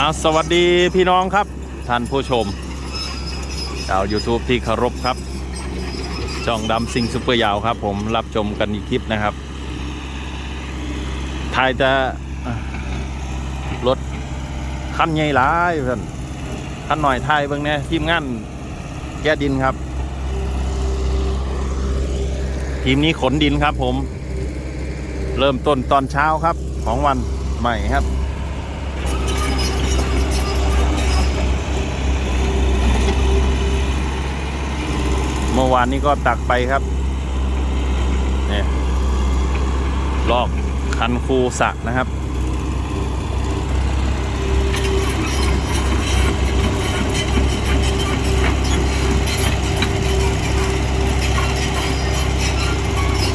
อาสวัสดีพี่น้องครับ ท่านผู้ชมชาว YouTube ที่เคารพครับช่องดำซิงซุปเปอร์ยาวครับ ผมรับชมกันอีกคลิปนะครับถ่ายจะรถคันใหญ่หลายเพื่อนคันหน่อยถ่ายเบิ่งแน่ทีมงานแก้ดินครับ ทีมนี้ขนดินครับผม เริ่มต้นตอนเช้าครับของวันใหม่ครับ มื่อวานนี้ก็ตักไปครับเนี่ยลอกคันคูสระนะครับ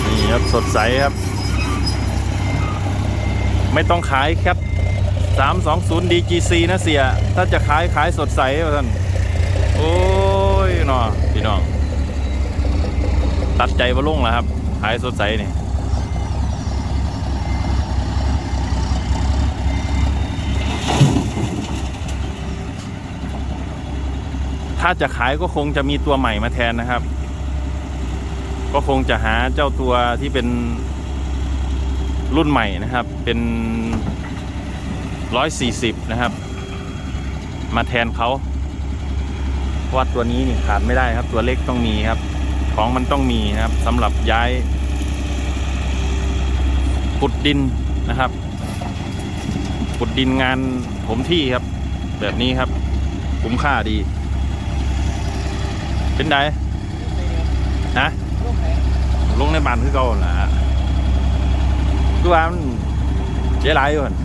นี่ครับ สดใสครับ ไม่ต้องขายครับ 320 DGC นะเสีย ถ้าจะขายขายสดใสท่าน โอ้ยนาะพี่น้อง ตัดใจมาลงแล้วครับขายสดใสนี่ถ้าจะขายก็คงจะมีตัวใหม่มาแทนนะครับ ก็คงจะหาเจ้าตัวที่เป็นรุ่นใหม่นะครับ เป็น140นะครับ มาแทนเขาเพราะว่าตัวนี้นี่ขาดไม่ได้ครับ ตัวเล็กต้องมีครับ ของมันต้องมีนะครับสำหรับย้ายขุดดินนะครับขุดดินงานผมที่ครับ แบบนี้ครับ คุ้มค่าดี เป็นไดนะลงในบ้านคือเก่าล่ะคือว่ามันเจ๊ไรอยู่หั่น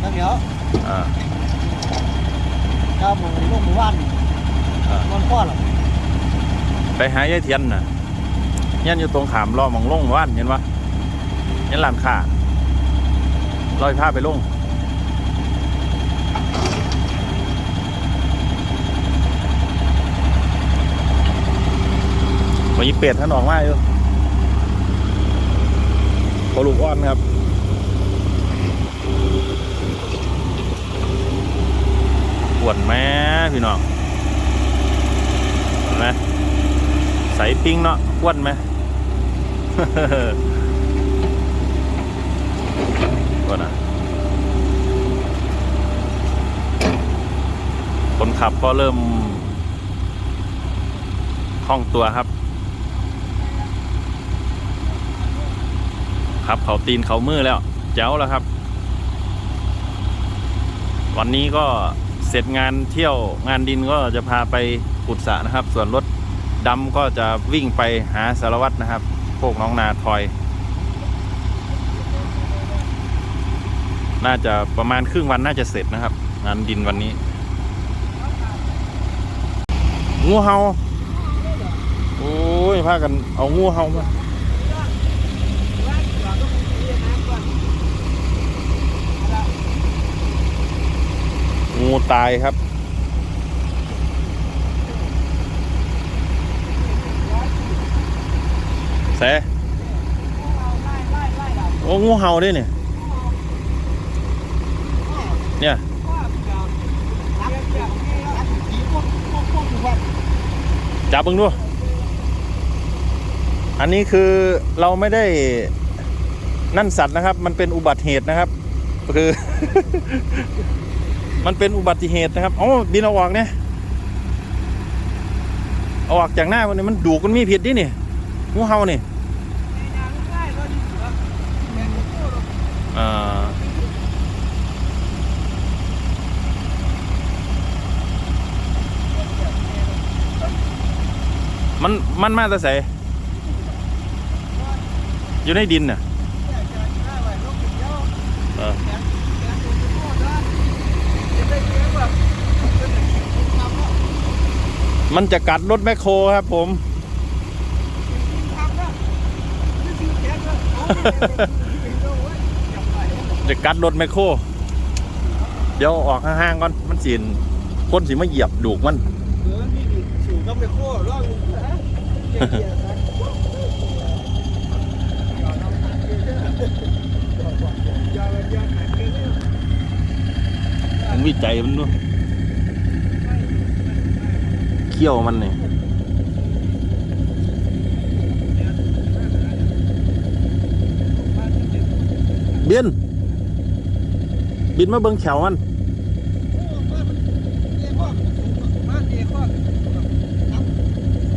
แล้วเดี๋ยวอ่าถ้าหมูลูกหมูบ้านอ่ามันพ่อหรอ ไปหายายเทียนน่ะยันอยู่ตรงขามรอมองลงว่านเห็นปะยันลานข่าลอยผ้าไปลงวันนี้เป็ดท่านออกมาอยู่พอลูกอ้อนครับปวดแม่พี่น้องเห็นไหม ใสปิ้งเนาะอ้วนไหมก็นะคนขับก็เริ่มคล่องตัวครับ ครับเขาตีนเขามือแล้ว เจ้าแล้วครับ วันนี้ก็เสร็จงานเที่ยวงานดินก็จะพาไปขุดสระนะครับ ส่วนรถ ดำก็จะวิ่งไปหาสารวัตรนะครับ พวกน้องนาทอย น่าจะประมาณครึ่งวันน่าจะเสร็จนะครับ งานดินวันนี้ งูเห่าโอ้ยพากันเอางูเห่ามางูตายครับ สโอ้งูเห่าด้วยเนี่ยเนี่ยจับมึงดูอันนี้คือเราไม่ได้นั่นสัตว์นะครับ มันเป็นอุบัติเหตุนะครับคือ มันเป็นอุบัติเหตุนะครับอ๋อบินเอาออกเนี่ยเอาออกจากหน้ามันมันดูกมันมีผิดดิเนี่ยงูเห่านี่อ่ มันมันมาแต่ใสอยู่ในดินน่ะเออมันจะกัดรถแมคโครครับผม จะกัดรถแมคโครเดี๋ยวออกห่างๆก่อนมันสินคนสิมาเหยียบดูกมันเออนี่ดิสู่กับไปโค้ร่องผมวิจัยมันด้วยเขี้ยวมันเนี่ยบิน บินมาเบิ่งแขวมัน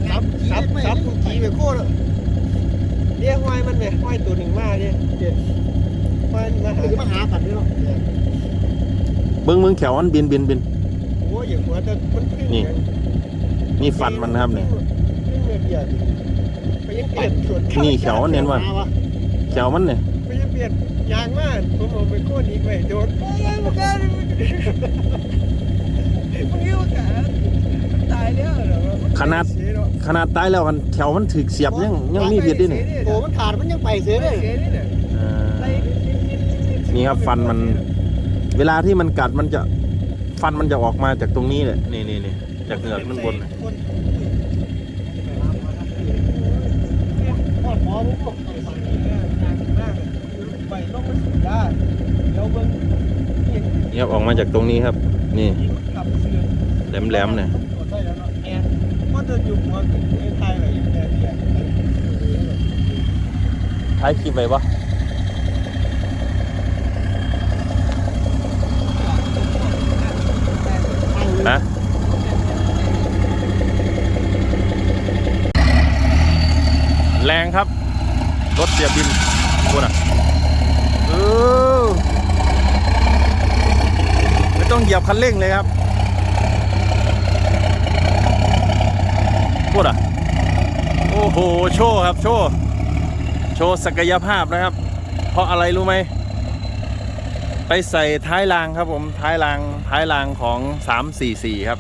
ซับซับซับขี่ไปโค่เลยเรียกห้อยมันเนี่ยห้อยตัวหนึ่งมาเนี่ยเดี๋ยวห้อยมาหามาหากันเนาะเบิ่งเบิ่งแขวมันบินบินบินโอ้ยอย่างหัวแต่มันนี่นี่ฟันมันนะครับเนี่ยขึ้นเบียดไปยังเปลี่ยนส่วนนี่แขวมันเน้นว่าแขวมันเนี่ย ยังเปลี่ยนยางมากผมเอาไปโค่นอีกไปโดนโอ้ยมันก็มันยิ้วกันตายแล้วเหรอขนาดขนาดตายแล้วมันแขวมันถึกเสียบยังยังมีพิษด้วยนี่โอ้มันขาดมันยังไปเสียเลยอ่านี่ครับฟันมัน เวลาที่มันกัดมันจะฟันมันจะออกมาจากตรงนี้แหละนี่นี่นี่จากเหงือกด้นบนหมอผมบอก ไปสั่งนี่นะนานมากไปลงมาสุดได้เดี๋ยวเบิ่งเห็นนี่ครับออกมาจากตรงนี้ครับ นี่ยิงขับเสือแหลมแหลมๆเนี่ยตำรวจได้แล้วเนาะแอนเพราะเดินอยู่หัวถึงไอ้ไทยอะไรอย่างเงี้ยเนี่ยท้ายคลิปไว้ปะฮะแรงครับ รถเสียบินพูดอะเออไม่ ต้องเหยียบคันเร่งเลยครับพูดอะ โอ้โห โชว์ครับ โชว์ โชว์ศักยภาพนะครับ เพราะอะไรรู้ไหม ไปใส่ท้ายรางครับผม ท้ายราง ท้ายรางของ 344 ครับ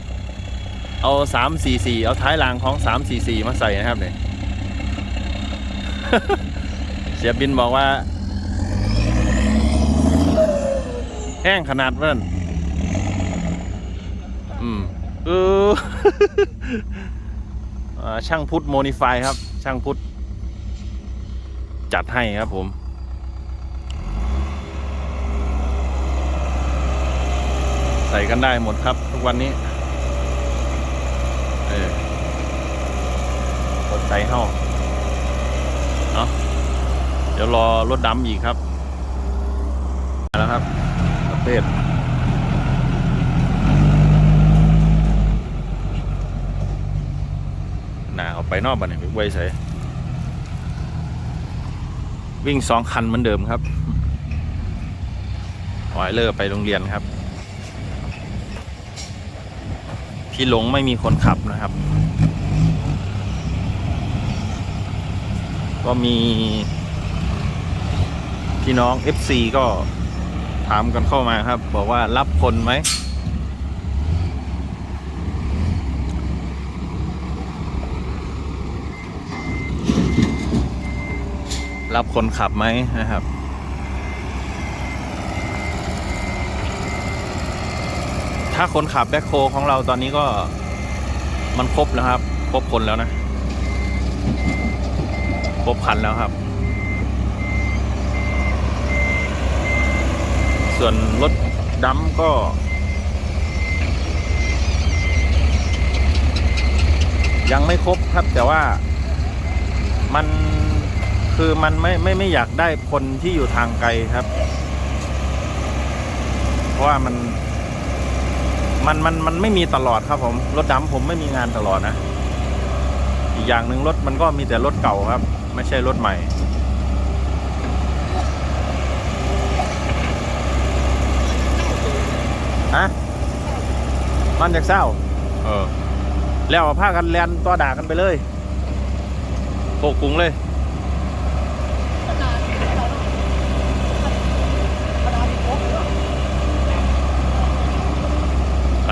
เอา 344 เอาท้ายรางของ 344 มาใส่นะครับเนี่ยเสียบินบอกว่าแห้งขนาดนั้น อืมเออช่างพุทธโมนิฟายครับ ช่างพุทธจัดให้ครับผม ใส่กันได้หมดครับ ทุกวันนี้ เออกดใจเฮ้าเนาะเดี๋ยวรอรถดำอีกครับมาแล้วครับประเภทห นอาไปนอกบ้านเนี่ยไว้ใส่วิ่งสองคันเหมือนเดิมครับหอยเลอร์ไปโรงเรียนครับพี่หลงไม่มีคนขับนะครับ ก็มี พี่น้อง FC ก็ถามกันเข้ามาครับ บอกว่ารับคนไหม รับคนขับไหมนะครับ ถ้าคนขับแบ็คโฮของเราตอนนี้ก็มันครบแล้วครับ ครบคนแล้วนะ ครบคันแล้วครับ ส่วนรถดำก็ยังไม่ครบครับแต่ว่ามัน คือมันไม่ไม่ไม่อยากได้คนที่อยู่ทางไกลครับ เพราะว่ามัน มันมันมันไม่มีตลอดครับ ผมรถดำผมไม่มีงานตลอดนะอีกอย่างหนึ่งรถมันก็มีแต่รถเก่าครับ ไม่ใช่รถใหม่ฮะมันจากเศร้า เออ แล้วผ้ากันแลนต่อด่ากันไปเลยโคกรุงเลย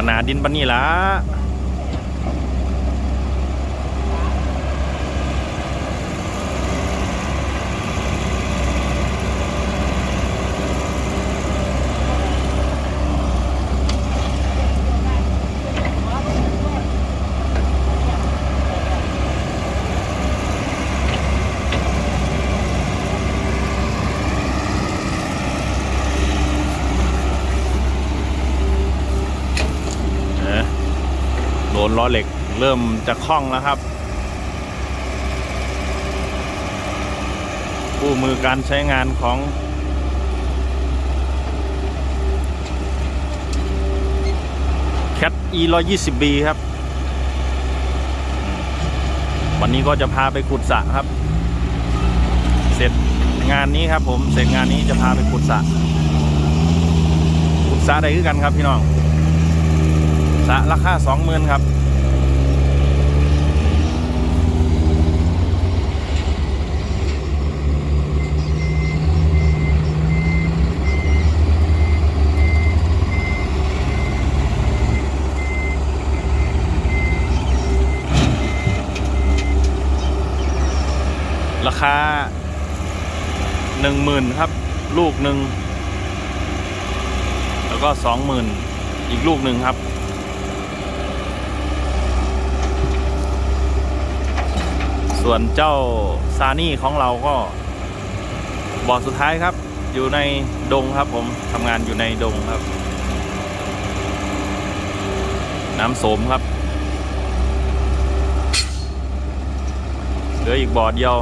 นาดินปันนี่ละ นล้อเหล็กเริ่มจะคล่องแล้วครับคู่มือการใช้งานของ Cat E 1 2 0 B ครับ วันนี้ก็จะพาไปขุดสระครับ เสร็จงานนี้ครับผมเสร็จงานนี้จะพาไปขุดสระขุดสระใดคือกันครับพี่น้องสระราคาสองหมื่นครับ คาหนึ่งหมื่นครับ ลูกหนึ่งแล้วก็สองหมื่นอีกลูกหนึ่งครับ ส่วนเจ้าซานี่ของเราก็บอดสุดท้ายครับ อยู่ในดงครับผมทำงานอยู่ในดงครับ น้ำโสมครับ เหลืออีกบอดเดียว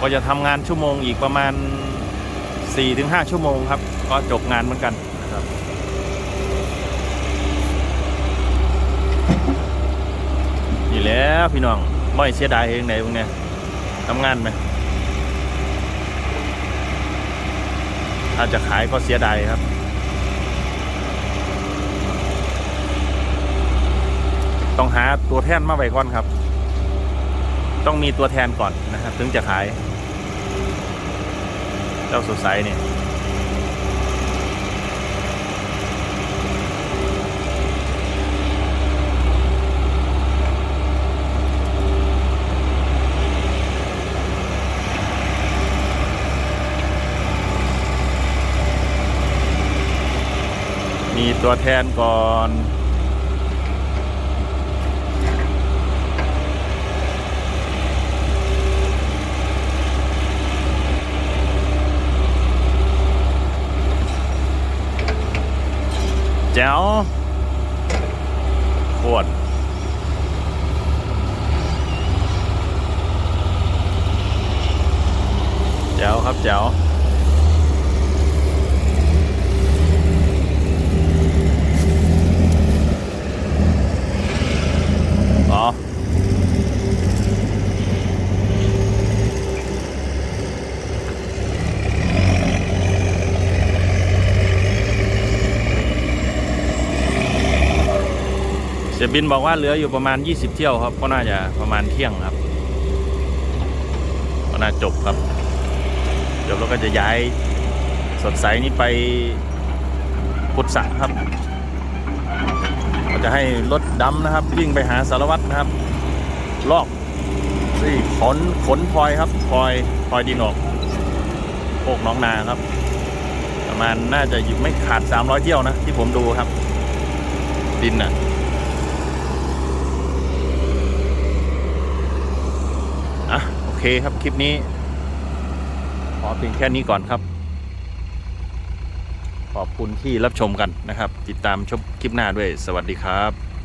ก็จะทำงานชั่วโมงอีกประมาณ 4-5 ชั่วโมงครับ ก็จบงานเหมือนกันนะครับนี่แหล้วพี่น้องไม่เสียดายเองไหนพวกเนี้ยทำงานไหมถ้าจะขายก็เสียดายครับต้องหาตัวแทนมาไว้ก่อนครับ ต้องมีตัวแทนก่อนนะครับ ถึงจะขาย เจ้าสุดใสเนี่ยมีตัวแทนก่อน แจ๋วขวดแจ๋วครับแจ๋ว สียบินบอกว่าเหลืออยู่ประมาณ 20 เที่ยวครับ ก็น่าจะประมาณเที่ยงครับ ก็น่าจบครับ จบแล้วก็จะย้ายสดใสนี้ไปพุทธะครับก็จะให้รถดำนะครับวิ่งไปหาสารวัตรนะครับ ลอกนี่ขนขนพลอยครับพลอยพลอยดินออกโคกน้องนาครับ ประมาณน่าจะอยู่ไม่ขาด 300 เที่ยวนะ ที่ผมดูครับ ดินน่ะอะ โอเค ครับ คลิปนี้ ขอเพียงแค่นี้ก่อนครับ ขอบคุณที่รับชมกันนะครับ ติดตามชมคลิปหน้าด้วยสวัสดีครับ